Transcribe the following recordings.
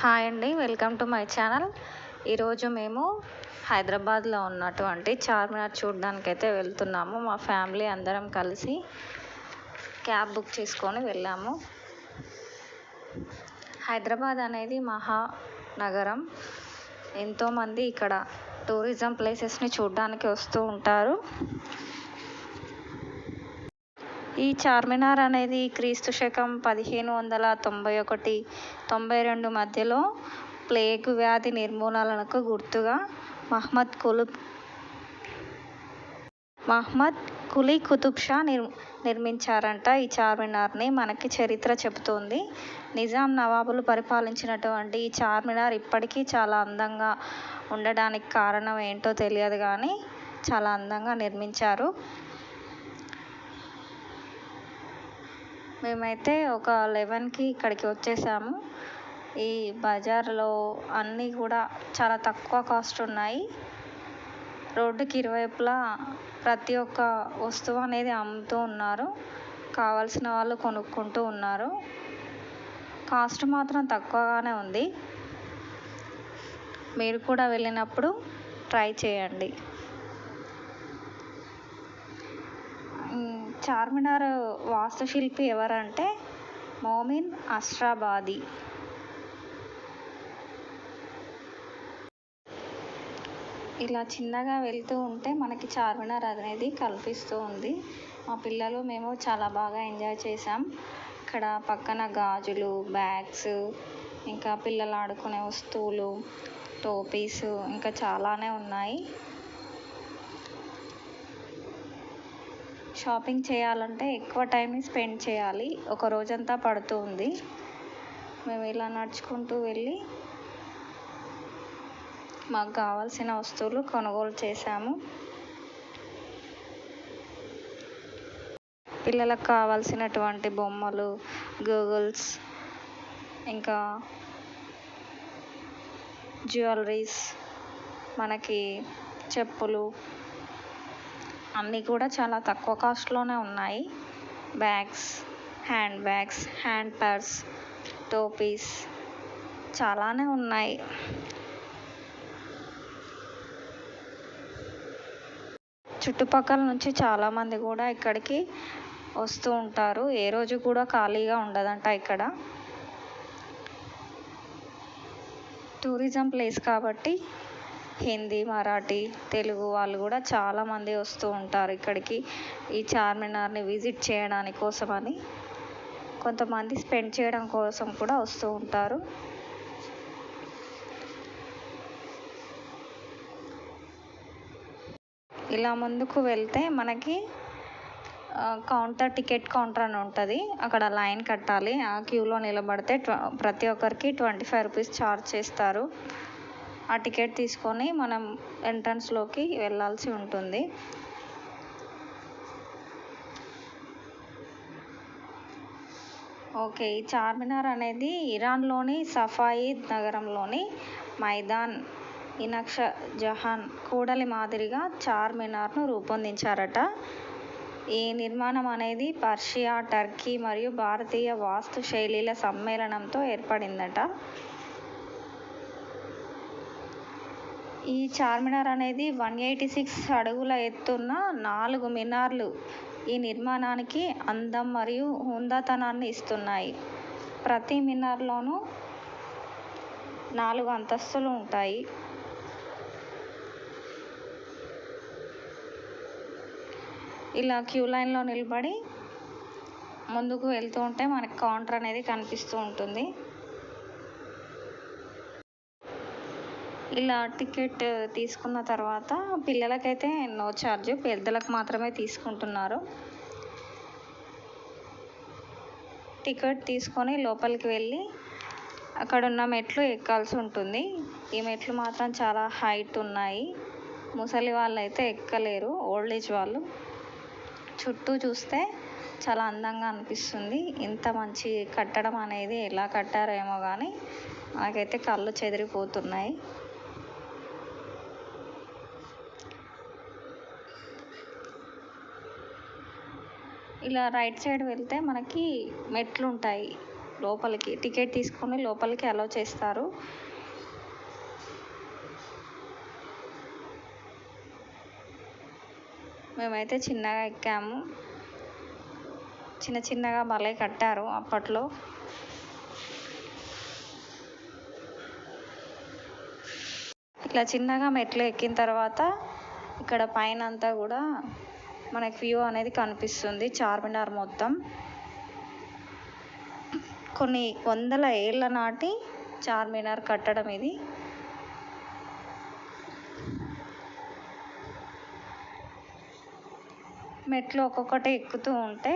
Hi అండి welcome to my channel. ఈరోజు మేము హైదరాబాద్లో ఉన్నటువంటి చార్మినార్ చూడడానికి అయితే వెళ్తున్నాము. మా ఫ్యామిలీ అందరం కలిసి క్యాబ్ బుక్ చేసుకొని వెళ్ళాము. హైదరాబాద్ అనేది మహా నగరం ఎంతోమంది ఇక్కడ టూరిజం ప్లేసెస్ని చూడడానికి వస్తూ ఉంటారు. ఈ చార్మినార్ అనేది క్రీస్తు శకం పదిహేను వందల తొంభై ఒకటి తొంభై రెండు మధ్యలో ప్లేగ్ వ్యాధి నిర్మూలనకు గుర్తుగా మహ్మద్ కులుబ్ మహ్మద్ కులీ కుతుబ్ షా నిర్ నిర్మించారంట. ఈ చార్మినార్ని మనకి చరిత్ర చెబుతుంది. నిజాం నవాబులు పరిపాలించినటువంటి ఈ చార్మినార్ ఇప్పటికీ చాలా అందంగా ఉండడానికి కారణం ఏంటో తెలియదు కానీ చాలా అందంగా నిర్మించారు. మేమైతే ఒక లెవెన్కి ఇక్కడికి వచ్చేసాము. ఈ బజార్లో అన్నీ కూడా చాలా తక్కువ కాస్ట్ ఉన్నాయి. రోడ్డుకి ఇరువైపులా ప్రతి ఒక్క వస్తువు అనేది అమ్ముతూ ఉన్నారు. కావాల్సిన వాళ్ళు కొనుక్కుంటూ ఉన్నారు. కాస్ట్ మాత్రం తక్కువగానే ఉంది. మీరు కూడా వెళ్ళినప్పుడు ట్రై చేయండి. చార్మినార్ వాస్తుశిల్పి ఎవరంటే మోమిన్ అష్ట్రాబాది ఇలా చిన్నగా వెళ్తూ ఉంటే మనకి చార్మినార్ అనేది కల్పిస్తూ ఉంది. మా పిల్లలు మేము చాలా బాగా ఎంజాయ్ చేసాం ఇక్కడ పక్కన గాజులు బ్యాగ్స్ ఇంకా పిల్లలు ఆడుకునే వస్తువులు టోపీస్ ఇంకా చాలానే ఉన్నాయి. షాపింగ్ చేయాలంటే ఎక్కువ టైంని స్పెండ్ చేయాలి. ఒక రోజంతా పడుతుంది మేము ఇలా నడుచుకుంటూ వెళ్ళి మాకు కావాల్సిన వస్తువులు కొనుగోలు చేశాము. పిల్లలకు కావాల్సినటువంటి బొమ్మలు గూగుల్స్ ఇంకా జ్యువెలరీస్ మనకి చెప్పులు అన్నీ కూడా చాలా తక్కువ కాస్ట్లోనే ఉన్నాయి. Bags hand bags hand purse టోపీస్ చాలానే ఉన్నాయి. చుట్టుపక్కల నుంచి చాలామంది కూడా ఇక్కడికి వస్తూ ఉంటారు. ఏ రోజు కూడా ఖాళీగా ఉండదంట ఇక్కడ. టూరిజం ప్లేస్ కాబట్టి హిందీ మరాఠీ తెలుగు వాళ్ళు కూడా చాలామంది వస్తూ ఉంటారు ఇక్కడికి ఈ చార్మినార్ని విజిట్ చేయడానికి కోసమని. కొంతమంది స్పెండ్ చేయడం కోసం కూడా వస్తూ ఉంటారు. ఇలా ముందుకు వెళ్తే మనకి కౌంటర్ టికెట్ కౌంటర్ అని ఉంటుంది. అక్కడ లైన్ కట్టాలి. ఆ క్యూలో నిలబడితే ప్రతి ఒక్కరికి ట్వంటీ ఫైవ్ రూపీస్ ఛార్జ్ చేస్తారు. ఆ టికెట్ తీసుకొని మనం ఎంట్రన్స్లోకి వెళ్ళాల్సి ఉంటుంది. ఓకే ఈ చార్మినార్ అనేది ఇరాన్లోని సఫాయిద్ నగరంలోని మైదాన్ ఇనక్ష జహాన్ కూడలి మాదిరిగా చార్మినార్ను రూపొందించారట. ఈ నిర్మాణం అనేది పర్షియా టర్కీ మరియు భారతీయ వాస్తు శైలిల సమ్మేళనంతో ఏర్పడిందట. ఈ చార్మినార్ అనేది వన్ ఎయిటీ సిక్స్ అడుగుల ఎత్తున్న నాలుగు మినార్లు ఈ నిర్మాణానికి అందం మరియు హుందాతనాన్ని ఇస్తున్నాయి. ప్రతి మినార్లోనూ నాలుగు అంతస్తులు ఉంటాయి. ఇలా క్యూ లైన్లో నిలబడి ముందుకు వెళ్తూ ఉంటే మనకి కౌంటర్ అనేది కనిపిస్తూ ఉంటుంది. ఇలా టికెట్ తీసుకున్న తర్వాత పిల్లలకైతే నో ఛార్జ్ పెద్దలకు మాత్రమే తీసుకుంటున్నారు. టికెట్ తీసుకొని లోపలికి వెళ్ళి అక్కడ ఉన్న మెట్లు ఎక్కాల్సి ఉంటుంది. ఈ మెట్లు మాత్రం చాలా హైట్ ఉన్నాయి. ముసలి వాళ్ళు అయితే ఎక్కలేరు. ఓల్డ్ ఏజ్ వాళ్ళు. చుట్టూ చూస్తే చాలా అందంగా అనిపిస్తుంది. ఇంత మంచి కట్టడం అనేది ఎలా కట్టారో ఏమో కానీ నాకైతే కళ్ళు చెదిరిపోతున్నాయి. ఇలా రైట్ సైడ్ వెళ్తే మనకి మెట్లు ఉంటాయి లోపలికి. టికెట్ తీసుకొని లోపలికి అలో చేస్తారు. మేమైతే చిన్నగా ఎక్కాము. చిన్న చిన్నగా భలే కట్టారు అప్పట్లో. ఇట్లా చిన్నగా మెట్లు ఎక్కిన తర్వాత ఇక్కడ పైన అంతా కూడా మనకి వ్యూ అనేది కనిపిస్తుంది చార్మినార్ మొత్తం. కొన్ని వందల ఏళ్ళ నాటి చార్మినార్ కట్టడం ఇది. మెట్లు ఒక్కొక్కటి ఎక్కుతూ ఉంటే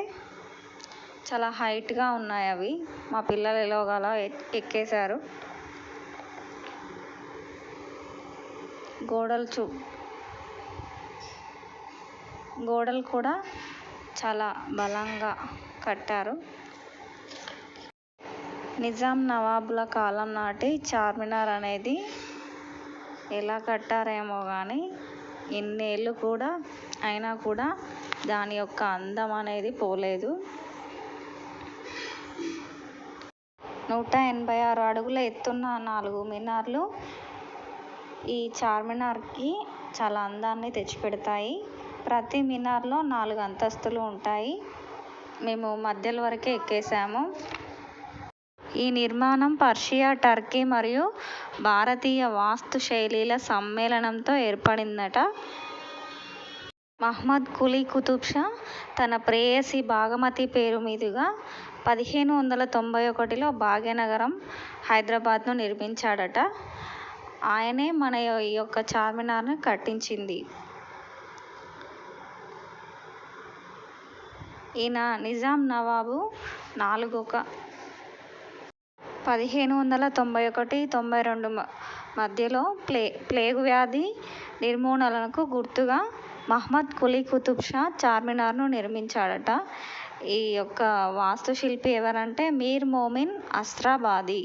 చాలా హైట్గా ఉన్నాయి అవి. మా పిల్లలు ఎలాగోలా ఎక్కేశారు. గోడలు చూ గోడలు కూడా చాలా బలంగా కట్టారు. నిజాం నవాబుల కాలం నాటి చార్మినార్ అనేది ఎలా కట్టారేమో కానీ ఇన్నేళ్ళు కూడా అయినా కూడా దాని యొక్క అందం అనేది పోలేదు. నూట ఎనభై ఆరు అడుగుల ఎత్తున్న నాలుగు మినార్లు ఈ చార్మినార్కి చాలా అందాన్ని తెచ్చిపెడతాయి. ప్రతి మినార్లో నాలుగు అంతస్తులు ఉంటాయి. మేము మధ్యలో వరకే ఎక్కేసాము. ఈ నిర్మాణం పర్షియా టర్కీ మరియు భారతీయ వాస్తు శైలిల సమ్మేళనంతో ఏర్పడిందట. మహ్మద్ కులీ కుతుబ్ షా తన ప్రేయసి భాగమతి పేరు మీదుగా పదిహేను వందల తొంభై ఒకటిలో భాగ్యనగరం హైదరాబాద్ను నిర్మించాడట. ఆయనే మన ఈ యొక్క చార్మినార్ని కట్టించింది. ఈయన నిజాం నవాబు నాలుగొక పదిహేను వందల తొంభై ఒకటి తొంభై రెండు మధ్యలో ప్లే ప్లేగు వ్యాధి నిర్మూలనకు గుర్తుగా మహ్మద్ కులీ కుతుబ్ షా చార్మినార్ను నిర్మించాడట. ఈ యొక్క వాస్తుశిల్పి ఎవరంటే మీర్ మోమిన్ అస్రాబాది.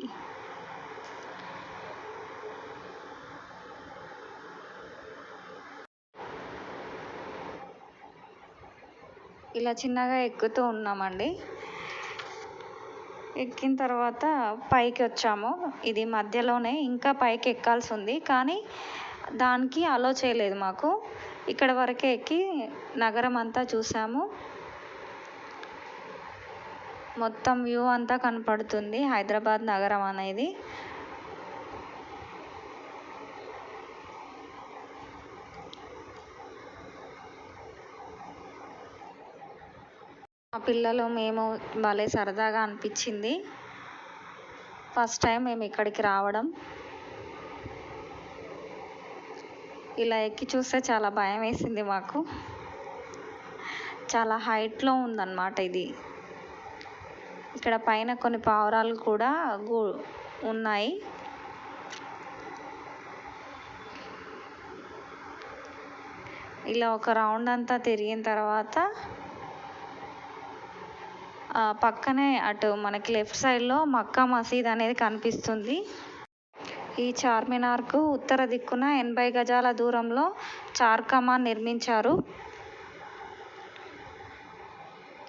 ఇలా చిన్నగా ఎక్కుతూ ఉన్నామండి. ఎక్కిన తర్వాత పైకి వచ్చాము. ఇది మధ్యలోనే ఇంకా పైకి ఎక్కాల్సి ఉంది కానీ దానికి అలో చేయలేదు మాకు. ఇక్కడ వరకే ఎక్కి నగరం అంతా చూసాము. మొత్తం వ్యూ అంతా కనపడుతుంది. హైదరాబాద్ నగరం అనేది. మా పిల్లలు మేము భలే సరదాగా అనిపించింది. ఫస్ట్ టైం మేము ఇక్కడికి రావడం. ఇలా ఎక్కి చూస్తే చాలా భయం వేసింది మాకు. చాలా హైట్లో ఉందన్నమాట ఇది. ఇక్కడ పైన కొన్ని పావురాలు కూడా ఉన్నాయి. ఇలా ఒక రౌండ్ అంతా తిరిగిన తర్వాత పక్కనే అటు మనకి లెఫ్ట్ సైడ్లో మక్కా మసీద్ అనేది కనిపిస్తుంది. ఈ చార్మినార్కు ఉత్తర దిక్కున ఎనభై గజాల దూరంలో చార్ కమాన్ నిర్మించారు.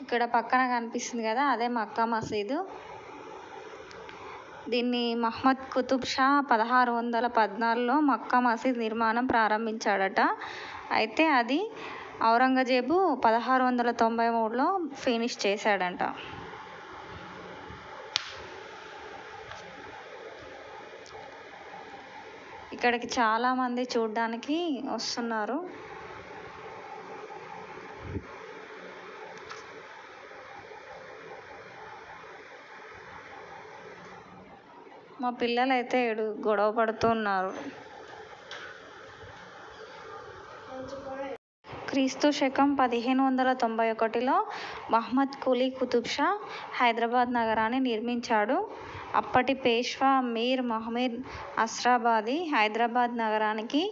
ఇక్కడ పక్కన కనిపిస్తుంది కదా అదే మక్కా మసీదు. దీన్ని మహ్మద్ కుతుబ్ షా పదహారు వందల పద్నాలుగులో మక్కా మసీద్ నిర్మాణం ప్రారంభించాడట. అయితే అది ఔరంగజేబు పదహారు వందల తొంభై మూడులో ఫినిష్ చేశాడంట. ఇక్కడికి చాలామంది చూడ్డానికి వస్తున్నారు. మా పిల్లలు అయితే ఏడు గొడవ పడుతున్నారు క్రీస్తు శకం పదిహేను వందల తొంభై ఒకటిలో మహ్మద్ కులీ కుతుబ్ షా హైదరాబాద్ నగరాన్ని నిర్మించాడు. అప్పటి పేష్వా మీర్ మహమూద్ అస్రాబాది హైదరాబాద్ నగరానికి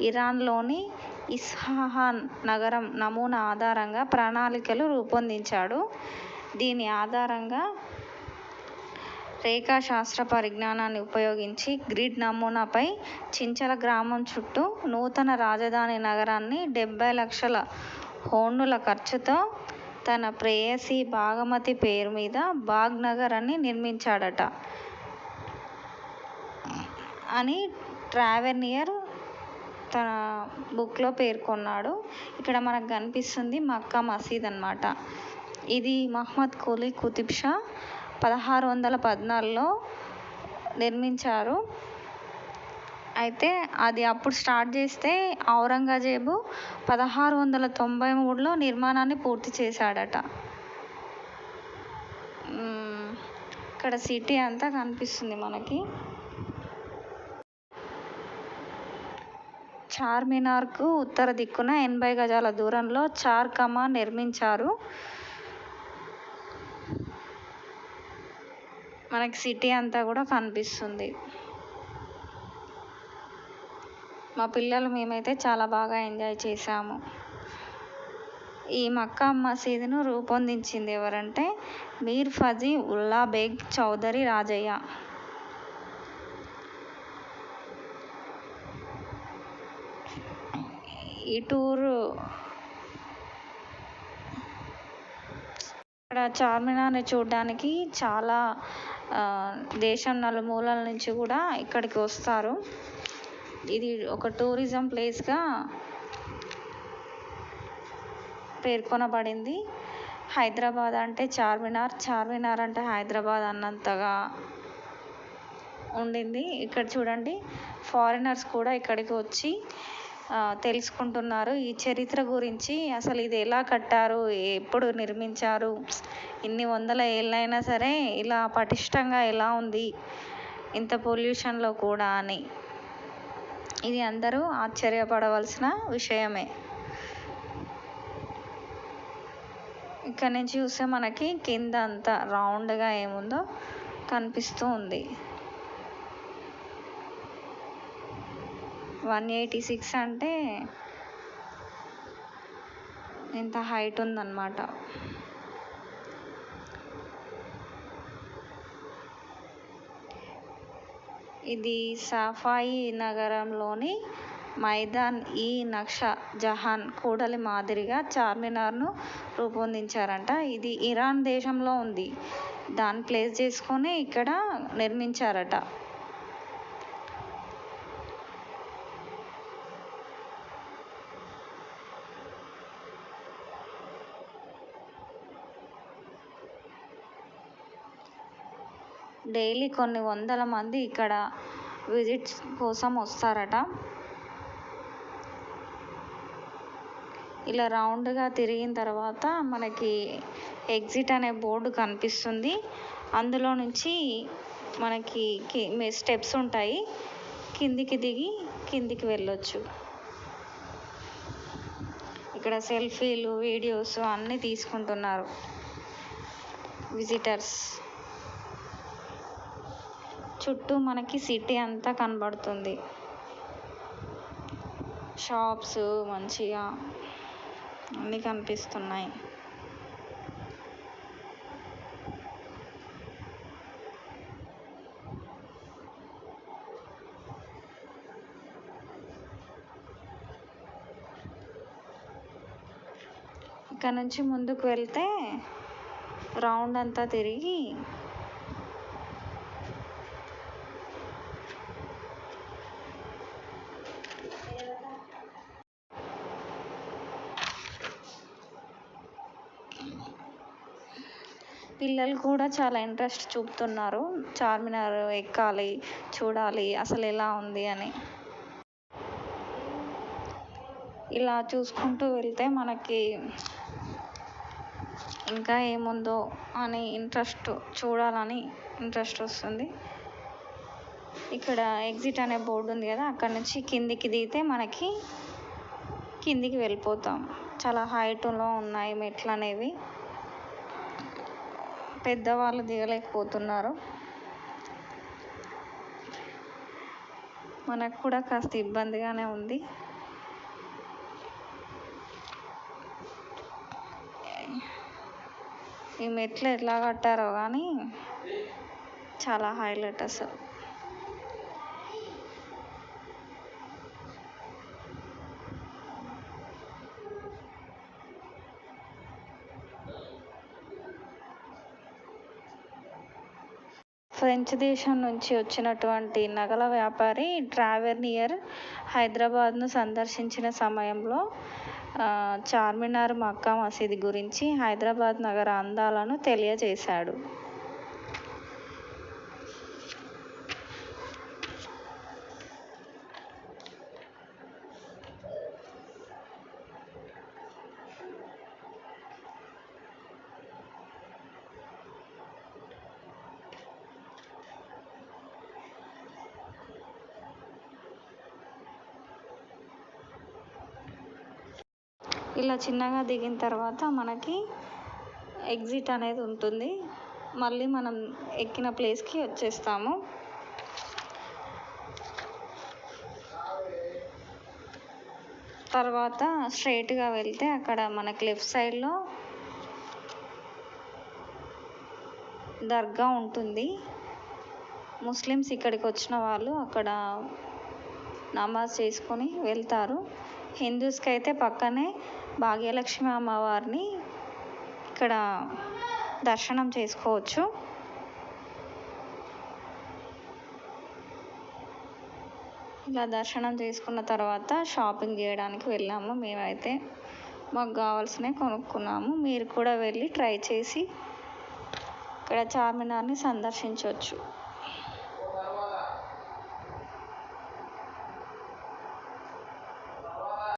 ఇరాన్లోని ఇస్ఫహాన్ నగరం నమూనా ఆధారంగా ప్రణాళికలు రూపొందించాడు. దీని ఆధారంగా రేఖాశాస్త్ర పరిజ్ఞానాన్ని ఉపయోగించి గ్రిడ్ నమూనాపై చించల గ్రామం చుట్టూ నూతన రాజధాని నగరాన్ని డెబ్బై లక్షల హోండుల ఖర్చుతో తన ప్రేయసి భాగమతి పేరు మీద బాగ్ నగర్ అని నిర్మించాడట. అని ట్రావెనియర్ తన బుక్లో పేర్కొన్నాడు. ఇక్కడ మనకు కనిపిస్తుంది మక్కా మసీద్ అనమాట ఇది మహమ్మద్ కూలీ కుతుబ్ షా పదహారు వందల పద్నాలుగులో నిర్మించారు. అయితే అది అప్పుడు స్టార్ట్ చేస్తే ఔరంగజేబు పదహారు వందల తొంభై మూడులో నిర్మాణాన్ని పూర్తి చేశాడట. ఇక్కడ సిటీ అంతా కనిపిస్తుంది మనకి. చార్మినార్కు ఉత్తర దిక్కున ఎనభై గజాల దూరంలో చార్ కమాన్ నిర్మించారు. మనకి సిటీ అంతా కూడా కనిపిస్తుంది. మా పిల్లలు మేమైతే చాలా బాగా ఎంజాయ్ చేసాము ఈ మక్కా మసీదును రూపొందించింది ఎవరంటే మీర్ ఫజీ ఉల్లా బేగ్ చౌదరి రాజయ్య. ఈ టూరు ఇక్కడ చార్మినార్ని చూడడానికి చాలా దేశం నలుమూలల నుంచి కూడా ఇక్కడికి వస్తారు. ఇది ఒక టూరిజం ప్లేస్గా పేర్కొనబడింది. హైదరాబాద్ అంటే చార్మినార్ చార్మినార్ అంటే హైదరాబాద్ అన్నంతగా ఉండింది. ఇక్కడ చూడండి ఫారినర్స్ కూడా ఇక్కడికి వచ్చి తెలుసుకుంటున్నారు. ఈ చరిత్ర గురించి అసలు ఇది ఎలా కట్టారు? ఎప్పుడు నిర్మించారు? ఇన్ని వందల ఏళ్ళైనా సరే ఇలా పటిష్టంగా ఎలా ఉంది? ఇంత పొల్యూషన్లో కూడా అని. ఇది అందరూ ఆశ్చర్యపడవలసిన విషయమే. ఇక్కడ నుంచి చూస్తే మనకి కింద అంతా రౌండ్గా ఏముందో కనిపిస్తూ ఉంది. వన్ ఎయిటీ సిక్స్ అంటే ఇంత హైట్ ఉందన్నమాట. ఇది సఫాయి నగరంలోని మైదాన్ ఈ నక్ష జహాన్ కూడలి మాదిరిగా చార్మినార్ను రూపొందించారంట. ఇది ఇరాన్ దేశంలో ఉంది. దాన్ని ప్లేస్ చేసుకొని ఇక్కడ నిర్మించారట. డైలీ కొన్ని వందల మంది ఇక్కడ విజిట్స్ కోసం వస్తారట. ఇలా రౌండ్గా తిరిగిన తర్వాత మనకి ఎగ్జిట్ అనే బోర్డు కనిపిస్తుంది. అందులో నుంచి మనకి స్టెప్స్ ఉంటాయి. కిందికి దిగి కిందికి వెళ్ళొచ్చు. ఇక్కడ సెల్ఫీలు వీడియోస్ అన్నీ తీసుకుంటున్నారు విజిటర్స్. చుట్టూ మనకి సిటీ అంతా కనబడుతుంది. షాప్స్ మంచిగా అన్నీ కనిపిస్తున్నాయి. ఇక్కడ నుంచి ముందుకు వెళ్తే రౌండ్ అంతా తిరిగి పిల్లలు కూడా చాలా ఇంట్రెస్ట్ చూపుతున్నారు. చార్మినార్ ఎక్కాలి చూడాలి అసలు ఎలా ఉంది అని. ఇలా చూసుకుంటూ వెళ్తే మనకి ఇంకా ఏముందో అని ఇంట్రెస్ట్ చూడాలని ఇంట్రెస్ట్ వస్తుంది. ఇక్కడ ఎగ్జిట్ అనే బోర్డు ఉంది కదా అక్కడ నుంచి కిందికి దిగితే మనకి కిందికి వెళ్ళిపోతాం. చాలా హైట్లో ఉన్నాయి మెట్లు అనేవి. పెద్దవాళ్ళు దిగలేకపోతున్నారు. మనకు కూడా కాస్త ఇబ్బందిగానే ఉంది. ఈ మెట్లు ఎట్లా కట్టారో కానీ చాలా హైలైట్ అసలు. ఫ్రెంచ్ దేశం నుంచి వచ్చినటువంటి నగల వ్యాపారి ట్రావెర్నియర్ హైదరాబాద్ను సందర్శించిన సమయంలో చార్మినార్ మక్కా మసీదు గురించి హైదరాబాద్ నగర అందాలను తెలియజేశాడు. ఇలా చిన్నగా దిగిన తర్వాత మనకి ఎగ్జిట్ అనేది ఉంటుంది. మళ్ళీ మనం ఎక్కిన ప్లేస్కి వచ్చేస్తాము. తర్వాత స్ట్రైట్గా వెళ్తే అక్కడ మనకి లెఫ్ట్ సైడ్లో దర్గా ఉంటుంది. ముస్లిమ్స్ ఇక్కడికి వచ్చిన వాళ్ళు అక్కడ నమాజ్ చేసుకొని వెళ్తారు. హిందూస్కి అయితే పక్కనే భాగ్యలక్ష్మి అమ్మవారిని ఇక్కడ దర్శనం చేసుకోవచ్చు. ఇలా దర్శనం చేసుకున్న తర్వాత షాపింగ్ చేయడానికి వెళ్ళాము. మేమైతే మాకు కావాల్సినవి కొనుక్కున్నాము. మీరు కూడా వెళ్ళి ట్రై చేసి ఇక్కడ చార్మినార్ని సందర్శించవచ్చు.